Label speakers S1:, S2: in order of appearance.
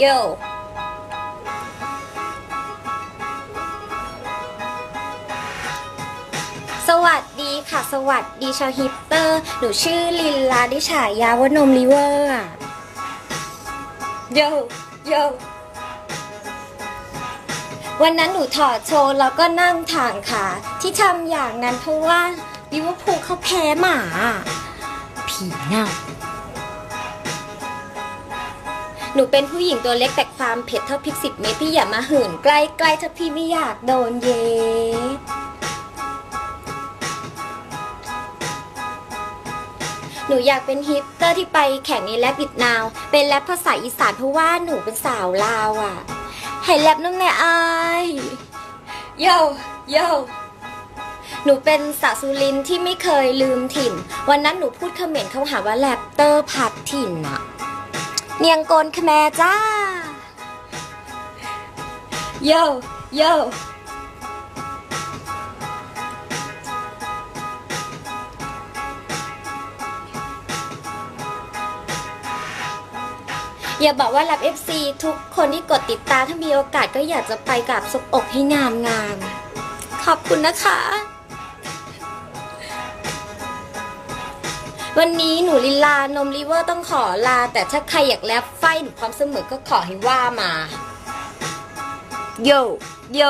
S1: โยสวัสดีค่ะ สวัสดีชาวฮิปเตอร์ หนูชื่อลินลาดิฉายาวนมลิเวอร์อะโยโยวันนั้นหนูถอดโชว์แล้วก็นั่งทางขา ที่ทำอย่างนั้นเพราะว่าลิเวอร์พูลเขาแพ้หมา ผีเน่า หนูเป็นผู้หญิงตัวเล็กแต่ความเผ็ดเท่าพริกสิบเม็ดพี่อย่ามาหื่นใกล้ๆถ้าพี่ไม่อยากโดนเย็ดหนูอยากเป็นฮิปเตอร์ที่ไปแข่งในแรปบิดนาว เป็นแรปภาษาอีสานเพราะว่าหนูเป็นสาวลาวอะ ให้แรปน้ำแน่อายโยโยหนูเป็นสาวสุรินที่ไม่เคยลืมถิ่น วันนั้นหนูพูดเขมรเขาหาว่าแรปเตอร์พัดถิ่นอะ เนียงโกนขแมจ้า โย โย อย่าบอกว่ารับ FC ทุกคนที่กดติดตามถ้ามีโอกาสก็อยากจะไปกับสบอกให้งามงาม ขอบคุณนะคะ วันนี้หนูลิลานมลิเวอร์ต้องขอลา แต่ถ้าใครอยากแลบไฟหนูพร้อมเสมอก็ขอให้ว่ามา โย โย